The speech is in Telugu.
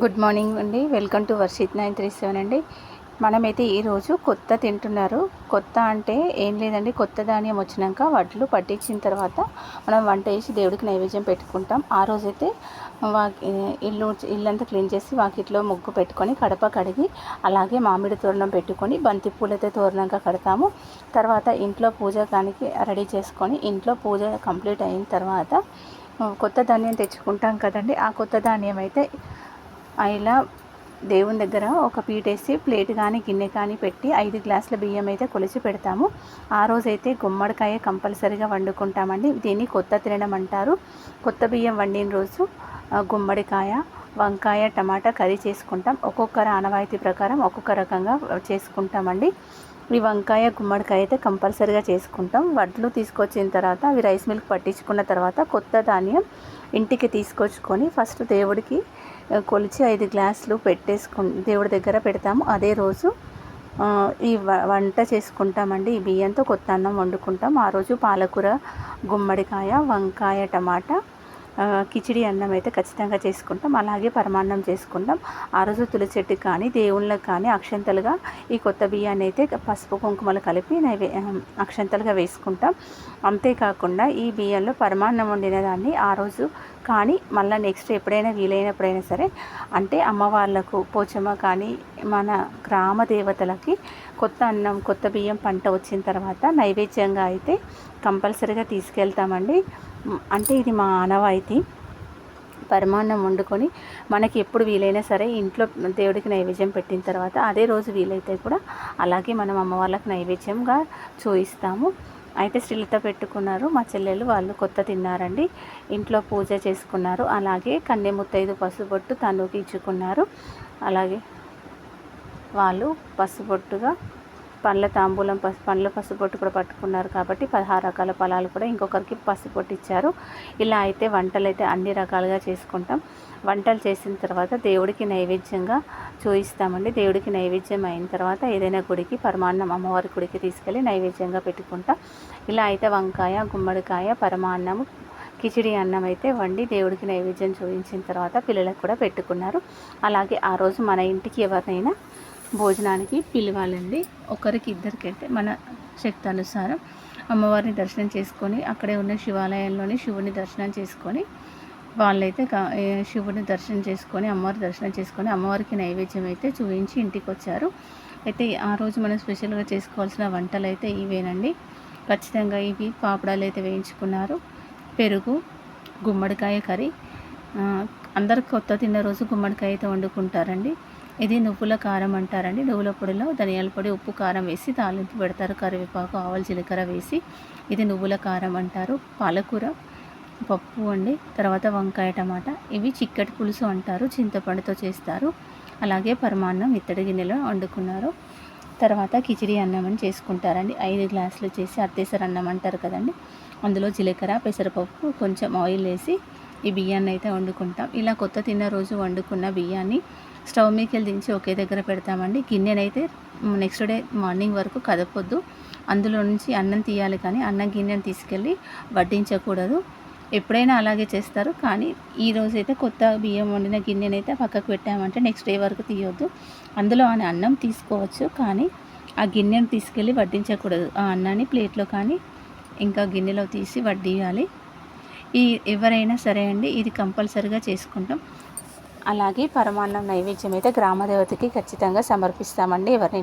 గుడ్ మార్నింగ్ అండి. Welcome to Varshith nine three seven అండి. మనమైతే ఈరోజు కొత్త తింటున్నారు. కొత్త అంటే ఏం లేదండి. కొత్త ధాన్యం వచ్చినాక వడ్లు పట్టించిన తర్వాత మనం వంట వేసి దేవుడికి నైవేద్యం పెట్టుకుంటాం. ఆ రోజైతే వా ఇల్లు ఇల్లంతా క్లీన్ చేసి వాకిట్లో ముగ్గు పెట్టుకొని కడప కడిగి అలాగే మామిడి తోరణం పెట్టుకొని బంతి పూలతో తోరణంగా కడతాము. తర్వాత ఇంట్లో పూజకానికి రెడీ చేసుకొని ఇంట్లో పూజ కంప్లీట్ అయిన తర్వాత కొత్త ధాన్యం తెచ్చుకుంటాం కదండి. ఆ కొత్త ధాన్యం అయితే ఇలా దేవుని దగ్గర ఒక పీటేసి ప్లేట్ కానీ గిన్నె కానీ పెట్టి ఐదు గ్లాసుల బియ్యం అయితే కొలిచి పెడతాము. ఆ రోజైతే గుమ్మడికాయ కంపల్సరీగా వండుకుంటామండి. దీన్ని కొత్త తినడం అంటారు. కొత్త బియ్యం వండిన రోజు గుమ్మడికాయ వంకాయ టమాటా కర్రీ చేసుకుంటాం. ఒక్కొక్కరు ఆనవాయితీ ప్రకారం ఒక్కొక్క రకంగా చేసుకుంటామండి. ఈ వంకాయ గుమ్మడికాయ అయితే కంపల్సరీగా చేసుకుంటాం. వడ్లు తీసుకొచ్చిన తర్వాత అవి రైస్ మిల్క్ పట్టించుకున్న తర్వాత కొత్త ధాన్యం ఇంటికి తీసుకొచ్చుకొని ఫస్ట్ దేవుడికి కొలిచి ఐదు గ్లాసులు పెట్టేసుకు దేవుడి దగ్గర పెడతాము. అదే రోజు ఈ వంట చేసుకుంటామండి. ఈ బియ్యంతో కొత్త అన్నం వండుకుంటాం. ఆ రోజు పాలకూర గుమ్మడికాయ వంకాయ టమాటా కిచిడి అన్నం అయితే ఖచ్చితంగా చేసుకుంటాం. అలాగే పరమాన్నం చేసుకుంటాం. ఆ రోజు తులసి చెట్టుకి కానీ దేవుళ్ళకి కానీ అక్షంతలుగా ఈ కొత్త బియ్యాన్ని అయితే పసుపు కుంకుమలు కలిపి నైవే అక్షంతలుగా వేసుకుంటాం. అంతేకాకుండా ఈ బియ్యంలో పరమాన్నం వండిన దాన్ని ఆ రోజు కానీ మళ్ళీ నెక్స్ట్ ఎప్పుడైనా వీలైనప్పుడైనా సరే అంటే అమ్మవార్లకు పోచమ్మ కానీ మన గ్రామ దేవతలకి కొత్త అన్నం కొత్త బియ్యం పంట వచ్చిన తర్వాత నైవేద్యంగా అయితే కంపల్సరీగా తీసుకెళ్తామండి. అంటే ఇది మా ఆనవాయితీ. పరమాన్నం వండుకొని మనకి ఎప్పుడు వీలైనా సరే ఇంట్లో దేవుడికి నైవేద్యం పెట్టిన తర్వాత అదే రోజు వీలైతే కూడా అలాగే మనం అమ్మవార్లకు నైవేద్యంగా చూయిస్తాము. అయితే శ్రీలత పెట్టుకున్నారు. మా చెల్లెలు వాళ్ళు కొత్త తిన్నారండి. ఇంట్లో పూజ చేసుకున్నారు. అలాగే కన్నె ముత్తైదు పసుపొట్టు తనుకి ఇచ్చుకున్నారు. అలాగే వాళ్ళు పసుపొట్టుగా పండ్ల తాంబూలం పసు పండ్ల పసుపొట్టు కూడా పట్టుకున్నారు కాబట్టి పదహారు రకాల ఫలాలు కూడా ఇంకొకరికి పసుపొట్టు ఇచ్చారు. ఇలా అయితే వంటలు అయితే అన్ని రకాలుగా చేసుకుంటాం. వంటలు చేసిన తర్వాత దేవుడికి నైవేద్యంగా చూయిస్తామండి. దేవుడికి నైవేద్యం అయిన తర్వాత ఏదైనా గుడికి పరమాన్నం అమ్మవారి గుడికి తీసుకెళ్ళి నైవేద్యంగా పెట్టుకుంటాం. ఇలా అయితే వంకాయ గుమ్మడికాయ పరమాన్నము కిచిడి అన్నం అయితే వండి దేవుడికి నైవేద్యం చూపించిన తర్వాత పిల్లలకు కూడా పెట్టుకున్నారు. అలాగే ఆ రోజు మన ఇంటికి ఎవరినైనా భోజనానికి పిలవాలండి. ఒకరికి ఇద్దరికైతే మన శక్తి అనుసారం అమ్మవారిని దర్శనం చేసుకొని అక్కడే ఉన్న శివాలయంలోని శివుని దర్శనం చేసుకొని వాళ్ళైతే శివుని దర్శనం చేసుకొని అమ్మవారి దర్శనం చేసుకొని అమ్మవారికి నైవేద్యం అయితే చూపించి ఇంటికి వచ్చారు అయితే ఆ రోజు మనం స్పెషల్గా చేసుకోవాల్సిన వంటలు అయితే ఇవేనండి. ఖచ్చితంగా ఇవి పాపడాలు అయితే వేయించుకున్నారు. పెరుగు గుమ్మడికాయ కర్రీ. అందరు కొత్త తిన్న రోజు గుమ్మడికాయ అయితే వండుకుంటారండి. ఇది నువ్వుల కారం అంటారండి. నువ్వుల పొడిలో ధనియాల పొడి ఉప్పు కారం వేసి తాలింపు పెడతారు. కరివేపాకు ఆవులు జీలకర్ర వేసి ఇది నువ్వుల కారం అంటారు. పాలకూర పప్పు అండి. తర్వాత వంకాయ టమాటా. ఇవి చిక్కటి పులుసు అంటారు. చింతపండుతో చేస్తారు. అలాగే పరమాన్నం ఇత్తడి గిన్నెలో వండుకున్నారు. తర్వాత కిచిడి అన్నం అని చేసుకుంటారండి. ఐదు గ్లాసులు చేసి అత్తేసర అన్నం అంటారు కదండి. అందులో జీలకర్ర పెసరపప్పు కొంచెం ఆయిల్ వేసి ఈ బియ్యాన్ని అయితే వండుకుంటాం. ఇలా కొత్త తిన్న రోజు వండుకున్న బియ్యాన్ని స్టవ్ మీకెళ్ళి దించి ఒకే దగ్గర పెడతామండి. గిన్నెనైతే నెక్స్ట్ డే మార్నింగ్ వరకు కదపొద్దు. అందులో నుంచి అన్నం తీయాలి కానీ అన్నం గిన్నెను తీసుకెళ్ళి వడ్డించకూడదు. ఎప్పుడైనా అలాగే చేస్తారు. కానీ ఈ రోజైతే కొత్త బియ్యం వండిన గిన్నెనైతే పక్కకు పెట్టామంటే నెక్స్ట్ డే వరకు తీయొద్దు. అందులో అని అన్నం తీసుకోవచ్చు కానీ ఆ గిన్నెను తీసుకెళ్ళి వడ్డించకూడదు. ఆ అన్నాన్ని ప్లేట్లో కానీ ఇంకా గిన్నెలో తీసి వడ్డియాలి. ఈ ఎవరైనా సరే అండి ఇది కంపల్సరిగా చేసుకుంటాం. అలాగే పరమాన్నం నైవేద్యం అయితే గ్రామదేవతకి ఖచ్చితంగా సమర్పిస్తామండి ఎవరిని